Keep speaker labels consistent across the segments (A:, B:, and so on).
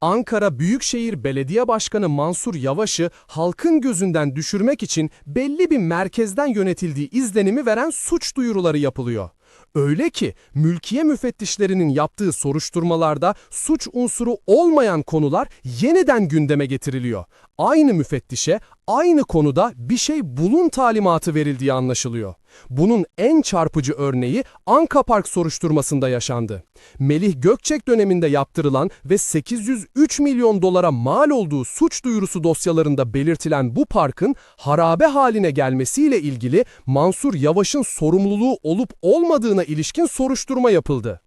A: Ankara Büyükşehir Belediye Başkanı Mansur Yavaş'ı halkın gözünden düşürmek için belli bir merkezden yönetildiği izlenimi veren suç duyuruları yapılıyor. Öyle ki mülkiye müfettişlerinin yaptığı soruşturmalarda suç unsuru olmayan konular yeniden gündeme getiriliyor. Aynı müfettişe aynı konuda bir şey bulun talimatı verildiği anlaşılıyor. Bunun en çarpıcı örneği Anka Park soruşturmasında yaşandı. Melih Gökçek döneminde yaptırılan ve 803 milyon dolara mal olduğu suç duyurusu dosyalarında belirtilen bu parkın harabe haline gelmesiyle ilgili Mansur Yavaş'ın sorumluluğu olup olmadığına ilişkin soruşturma yapıldı.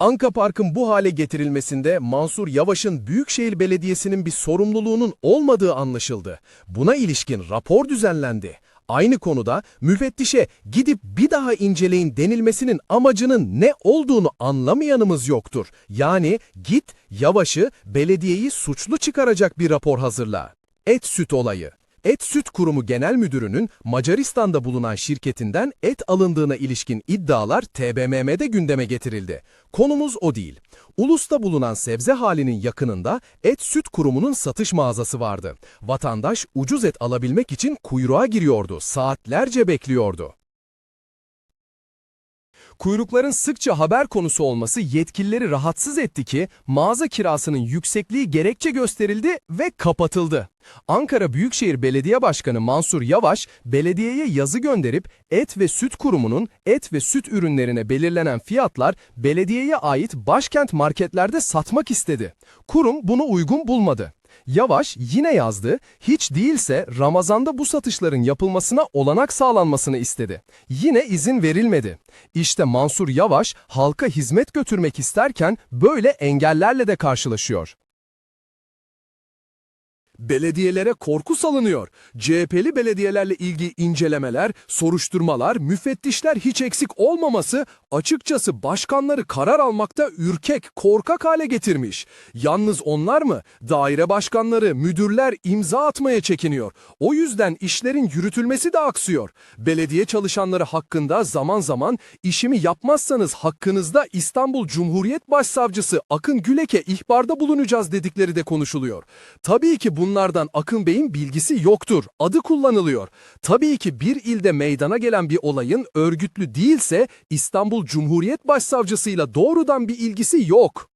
A: Anka Park'ın bu hale getirilmesinde Mansur Yavaş'ın Büyükşehir Belediyesi'nin bir sorumluluğunun olmadığı anlaşıldı. Buna ilişkin rapor düzenlendi. Aynı konuda müfettişe gidip bir daha inceleyin denilmesinin amacının ne olduğunu anlamayanımız yoktur. Yani git Yavaş'ı belediyeyi suçlu çıkaracak bir rapor hazırla. Et süt olayı. Et Süt Kurumu Genel Müdürü'nün Macaristan'da bulunan şirketinden et alındığına ilişkin iddialar TBMM'de gündeme getirildi. Konumuz o değil. Ulus'ta bulunan sebze halinin yakınında Et Süt Kurumu'nun satış mağazası vardı. Vatandaş ucuz et alabilmek için kuyruğa giriyordu, saatlerce bekliyordu. Kuyrukların sıkça haber konusu olması yetkilileri rahatsız etti ki mağaza kirasının yüksekliği gerekçe gösterildi ve kapatıldı. Ankara Büyükşehir Belediye Başkanı Mansur Yavaş, belediyeye yazı gönderip et ve süt kurumunun et ve süt ürünlerine belirlenen fiyatlar belediyeye ait başkent marketlerde satmak istedi. Kurum bunu uygun bulmadı. Yavaş yine yazdı, hiç değilse Ramazan'da bu satışların yapılmasına olanak sağlanmasını istedi. Yine izin verilmedi. İşte Mansur Yavaş halka hizmet götürmek isterken böyle engellerle de karşılaşıyor. Belediyelere korku salınıyor. CHP'li belediyelerle ilgili incelemeler, soruşturmalar, müfettişler hiç eksik olmaması açıkçası başkanları karar almakta ürkek, korkak hale getirmiş. Yalnız onlar mı? Daire başkanları, müdürler imza atmaya çekiniyor. O yüzden işlerin yürütülmesi de aksıyor. Belediye çalışanları hakkında zaman zaman işimi yapmazsanız hakkınızda İstanbul Cumhuriyet Başsavcısı Akın Gülek'e ihbarda bulunacağız dedikleri de konuşuluyor. Tabii ki bunlardan Akın Bey'in bilgisi yoktur. Adı kullanılıyor. Tabii ki bir ilde meydana gelen bir olayın örgütlü değilse İstanbul Cumhuriyet Başsavcısıyla doğrudan bir ilgisi yok.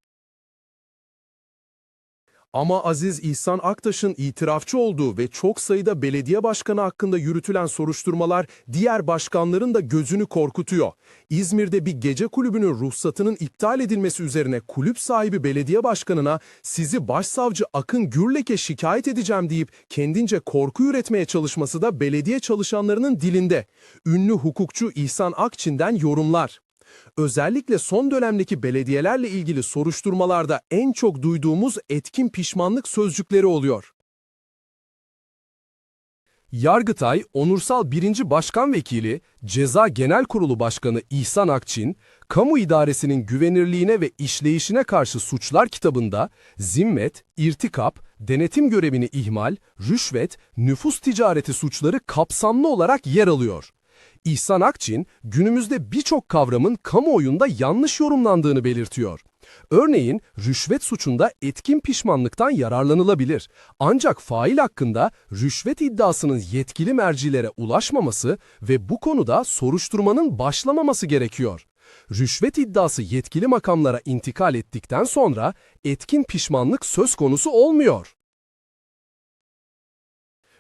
A: Ama Aziz İhsan Aktaş'ın itirafçı olduğu ve çok sayıda belediye başkanı hakkında yürütülen soruşturmalar diğer başkanların da gözünü korkutuyor. İzmir'de bir gece kulübünün ruhsatının iptal edilmesi üzerine kulüp sahibi belediye başkanına sizi başsavcı Akın Gürlek'e şikayet edeceğim deyip kendince korku üretmeye çalışması da belediye çalışanlarının dilinde. Ünlü hukukçu İhsan Akçin'den yorumlar. Özellikle son dönemdeki belediyelerle ilgili soruşturmalarda en çok duyduğumuz etkin pişmanlık sözcükleri oluyor. Yargıtay, Onursal 1. Başkan Vekili, Ceza Genel Kurulu Başkanı İhsan Akçin, Kamu İdaresinin güvenirliğine ve işleyişine karşı suçlar kitabında zimmet, irtikap, denetim görevini ihmal, rüşvet, nüfus ticareti suçları kapsamlı olarak yer alıyor. İhsan Akçin, günümüzde birçok kavramın kamuoyunda yanlış yorumlandığını belirtiyor. Örneğin, rüşvet suçunda etkin pişmanlıktan yararlanılabilir. Ancak fail hakkında rüşvet iddiasının yetkili mercilere ulaşmaması ve bu konuda soruşturmanın başlamaması gerekiyor. Rüşvet iddiası yetkili makamlara intikal ettikten sonra etkin pişmanlık söz konusu olmuyor.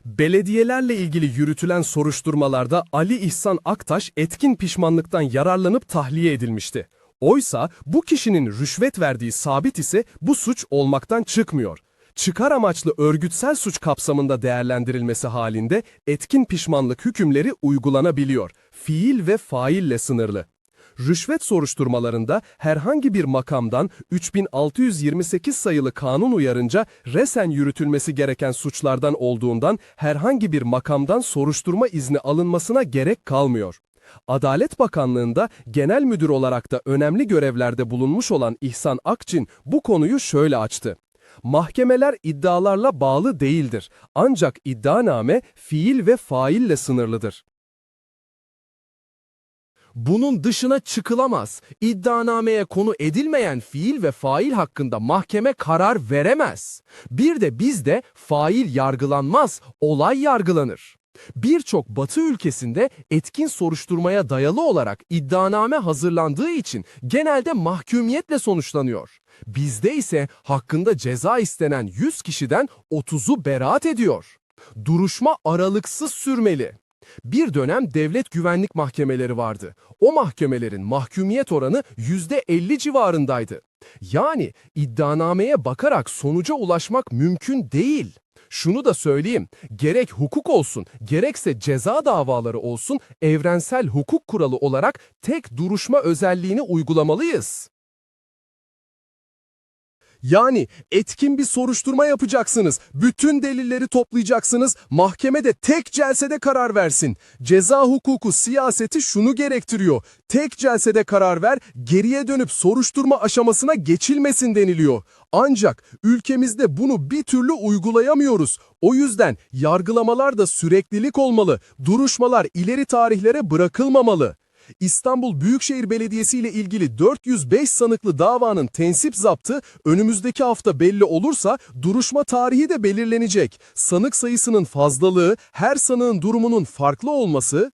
A: Belediyelerle ilgili yürütülen soruşturmalarda Ali İhsan Aktaş etkin pişmanlıktan yararlanıp tahliye edilmişti. Oysa bu kişinin rüşvet verdiği sabit ise bu suç olmaktan çıkmıyor. Çıkar amaçlı örgütsel suç kapsamında değerlendirilmesi halinde etkin pişmanlık hükümleri uygulanabiliyor. Fiil ve faille sınırlı. Rüşvet soruşturmalarında herhangi bir makamdan 3628 sayılı kanun uyarınca resen yürütülmesi gereken suçlardan olduğundan herhangi bir makamdan soruşturma izni alınmasına gerek kalmıyor. Adalet Bakanlığı'nda genel müdür olarak da önemli görevlerde bulunmuş olan İhsan Akçin bu konuyu şöyle açtı. Mahkemeler iddialarla bağlı değildir. Ancak iddianame fiil ve faille sınırlıdır. Bunun dışına çıkılamaz. İddianameye konu edilmeyen fiil ve fail hakkında mahkeme karar veremez. Bir de bizde fail yargılanmaz, olay yargılanır. Birçok batı ülkesinde etkin soruşturmaya dayalı olarak iddianame hazırlandığı için genelde mahkumiyetle sonuçlanıyor. Bizde ise hakkında ceza istenen 100 kişiden 30'u beraat ediyor. Duruşma aralıksız sürmeli. Bir dönem devlet güvenlik mahkemeleri vardı. O mahkemelerin mahkumiyet oranı %50 civarındaydı. Yani iddianameye bakarak sonuca ulaşmak mümkün değil. Şunu da söyleyeyim, gerek hukuk olsun, gerekse ceza davaları olsun evrensel hukuk kuralı olarak tek duruşma özelliğini uygulamalıyız. Yani etkin bir soruşturma yapacaksınız. Bütün delilleri toplayacaksınız. Mahkemede tek celsede karar versin. Ceza hukuku siyaseti şunu gerektiriyor. Tek celsede karar ver, geriye dönüp soruşturma aşamasına geçilmesin deniliyor. Ancak ülkemizde bunu bir türlü uygulayamıyoruz. O yüzden yargılamalarda süreklilik olmalı. Duruşmalar ileri tarihlere bırakılmamalı. İstanbul Büyükşehir Belediyesi ile ilgili 405 sanıklı davanın tensip zaptı önümüzdeki hafta belli olursa duruşma tarihi de belirlenecek. Sanık sayısının fazlalığı, her sanığın durumunun farklı olması